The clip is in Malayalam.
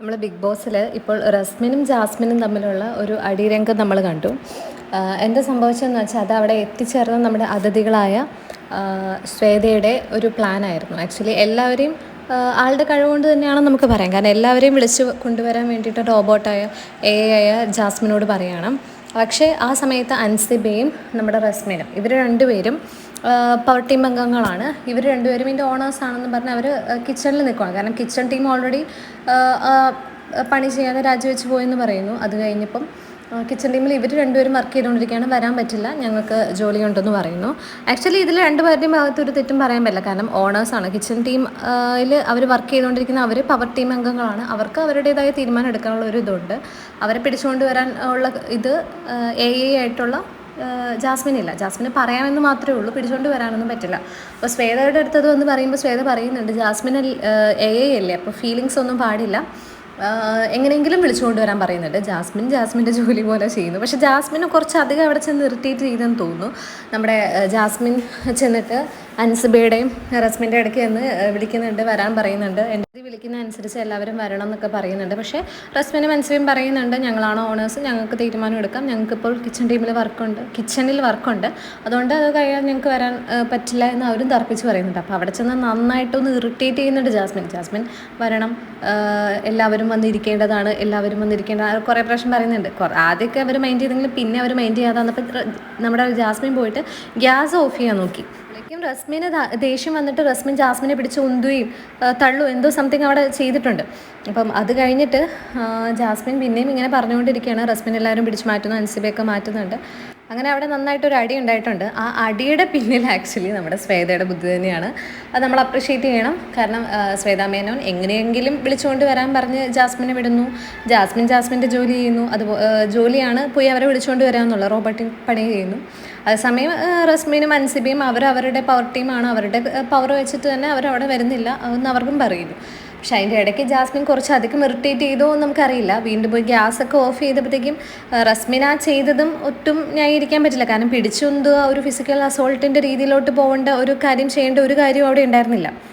നമ്മൾ ബിഗ് ബോസിൽ ഇപ്പോൾ റസ്മിനും ജാസ്മിനും തമ്മിലുള്ള ഒരു അടിരംഗം നമ്മൾ കണ്ടു. എന്താ സംഭവിച്ചതെന്ന് വെച്ചാൽ അത് അവിടെ എത്തിച്ചേർന്ന നമ്മുടെ അതിഥികളായ ശ്വേതയുടെ ഒരു പ്ലാനായിരുന്നു ആക്ച്വലി എല്ലാവരെയും ആളുടെ കഴിവുകൊണ്ട് തന്നെയാണ് നമുക്ക് പറയാം. കാരണം എല്ലാവരെയും വിളിച്ച് കൊണ്ടുവരാൻ വേണ്ടിയിട്ട് റോബോട്ടായ എ ആയ ജാസ്മിനോട് പറയണം. പക്ഷേ ആ സമയത്ത് അൻസിബയും നമ്മുടെ റസ്മിനും ഇവർ രണ്ടുപേരും പവർ ടീം അംഗങ്ങളാണ്. ഇവർ രണ്ടുപേരും ഇതിന്റെ ഓണേഴ്സ് ആണെന്ന് പറഞ്ഞ് അവർ കിച്ചണിൽ നിൽക്കുകയാണ് കാരണം കിച്ചൺ ടീം ഓൾറെഡി പണി ചെയ്യാതെ രാജിവെച്ച് പോയെന്ന് പറയുന്നു. അത് കഴിഞ്ഞപ്പം കിച്ചൺ ടീമിൽ ഇവർ രണ്ടുപേരും വർക്ക് ചെയ്തുകൊണ്ടിരിക്കുകയാണ്. വരാൻ പറ്റില്ല. ഞങ്ങൾക്ക് ജോലിയുണ്ടെന്ന് പറയുന്നു. ആക്ച്വലി ഇതിൽ രണ്ടുപേരുടെയും ഭാഗത്ത് ഒരു തെറ്റും പറയാൻ പറ്റില്ല. കാരണം ഓണേഴ്സാണ് കിച്ചൺ ടീമിൽ അവർ വർക്ക് ചെയ്തുകൊണ്ടിരിക്കുന്ന അവർ പവർ ടീം അംഗങ്ങളാണ്. അവർക്ക് അവരുടേതായ തീരുമാനം എടുക്കാനുള്ള ഒരു ഇതുണ്ട്. അവരെ പിടിച്ചുകൊണ്ട് വരാൻ ഉള്ള ഇത് എ ആയിട്ടുള്ള ജാസ്മിൻ ഇല്ല. ജാസ്മിന് പറയാമെന്ന് മാത്രമേ ഉള്ളൂ. പിടിച്ചുകൊണ്ട് വരാനൊന്നും പറ്റില്ല. അപ്പോൾ ശ്വേതയുടെ അടുത്തത് വന്ന് പറയുമ്പോൾ ശ്വേത പറയുന്നുണ്ട് ജാസ്മിന് എ എ അല്ലേ? അപ്പോൾ ഫീലിങ്സ് ഒന്നും പാടില്ല. എങ്ങനെയെങ്കിലും വിളിച്ചുകൊണ്ട് വരാൻ പറയുന്നുണ്ട്. ജാസ്മിൻ ജാസ്മിന്റെ ജോലി പോലെ ചെയ്യുന്നു. പക്ഷേ ജാസ്മിന് കുറച്ചധികം അവിടെ ചെന്ന് ഇറിറ്റേറ്റ് ചെയ്തെന്ന് തോന്നുന്നു. നമ്മുടെ ജാസ്മിൻ ചെന്നിട്ട് അൻസിബയുടെയും റസ്മിന്റെ ഇടയ്ക്ക് ചെന്ന് വിളിക്കുന്നുണ്ട് വരാൻ പറയുന്നുണ്ട്. വിളിക്കുന്ന അനുസരിച്ച് എല്ലാവരും വരണം എന്നൊക്കെ പറയുന്നുണ്ട്. പക്ഷേ റസ്മിനും മനസ്സിലും പറയുന്നുണ്ട് ഞങ്ങളാണ് ഓണേഴ്സ് ഞങ്ങൾക്ക് തീരുമാനം എടുക്കാം. ഞങ്ങൾക്കിപ്പോൾ കിച്ചൺ ടീമിൽ വർക്കുണ്ട് കിച്ചണിൽ വർക്കുണ്ട് അതുകൊണ്ട് അത് കഴിയാൻ ഞങ്ങൾക്ക് വരാൻ പറ്റില്ല എന്ന് അവരും തർപ്പിച്ച് പറയുന്നുണ്ട്. അപ്പോൾ അവിടെ ചെന്ന് നന്നായിട്ടൊന്ന് ഇറിറ്റേറ്റ് ചെയ്യുന്നുണ്ട് ജാസ്മിൻ. ജാസ്മിൻ വരണം. എല്ലാവരും വന്നിരിക്കേണ്ടതാണ്. എല്ലാവരും വന്നിരിക്കേണ്ടതാണ് കുറേ പ്രാവശ്യം പറയുന്നുണ്ട്. ആദ്യമൊക്കെ അവർ മൈൻഡ് ചെയ്തെങ്കിലും പിന്നെ അവർ മൈൻഡ് ചെയ്യാതെ വന്നപ്പോൾ നമ്മുടെ ജാസ്മിൻ പോയിട്ട് ഗ്യാസ് ഓഫ് ചെയ്യാൻ നോക്കി. അപ്പോഴേക്കും റസ്മിന് ദേഷ്യം വന്നിട്ട് റസ്മിൻ ജാസ്മിനെ പിടിച്ച് ഉന്തുകയും തള്ളു എന്തോ സംതിങ് അവിടെ ചെയ്തിട്ടുണ്ട്. അപ്പം അത് കഴിഞ്ഞിട്ട് ജാസ്മിൻ പിന്നെയും ഇങ്ങനെ പറഞ്ഞുകൊണ്ടിരിക്കുകയാണ്. റസ്മിൻ എല്ലാവരും പിടിച്ചു മാറ്റുന്നു അൻസിബയൊക്കെ മാറ്റുന്നുണ്ട്. അങ്ങനെ അവിടെ നന്നായിട്ടൊരു അടി ഉണ്ടായിട്ടുണ്ട്. ആ അടിയുടെ പിന്നിൽ ആക്ച്വലി നമ്മുടെ ശ്വേതയുടെ ബുദ്ധി തന്നെയാണ്. അത് നമ്മൾ അപ്രിഷ്യേറ്റ് ചെയ്യണം. കാരണം സ്വേതാ മേനോൻ എങ്ങനെയെങ്കിലും വിളിച്ചുകൊണ്ട് വരാൻ പറഞ്ഞ് ജാസ്മിനെ വിടുന്നു. ജാസ്മിൻ ജാസ്മിന്റെ ജോലി ചെയ്യുന്നു. അത് ജോലിയാണ് പോയി അവരെ വിളിച്ചുകൊണ്ട് വരാമെന്നുള്ള റോബോട്ടിൻ പണി ചെയ്യുന്നു. അതേസമയം റസ്മിനും അൻസിബയും അവർ അവരുടെ പവർ ടീമാണ് അവരുടെ പവർ വെച്ചിട്ട് തന്നെ അവരവിടെ വരുന്നില്ല. എന്ന് അവർക്കും പറയുന്നു പക്ഷെ അതിന്റെ ഇടയ്ക്ക് ജാസ്മിൻ കുറച്ച് അധികം ഇറിറ്റേറ്റ് ചെയ്തോ എന്ന് നമുക്കറിയില്ല. വീണ്ടും പോയി ഗ്യാസൊക്കെ ഓഫ് ചെയ്തപ്പോഴത്തേക്കും റസ്മിന ചെയ്തതും ഒട്ടും ന്യായീകരിക്കാൻ പറ്റില്ല. കാരണം പിടിച്ചുന്തുക ഒരു ഫിസിക്കൽ അസോൾട്ടിന്റെ രീതിയിലോട്ട് പോകേണ്ട ഒരു കാര്യം ചെയ്യേണ്ട ഒരു കാര്യവും അവിടെ ഉണ്ടായിരുന്നില്ല.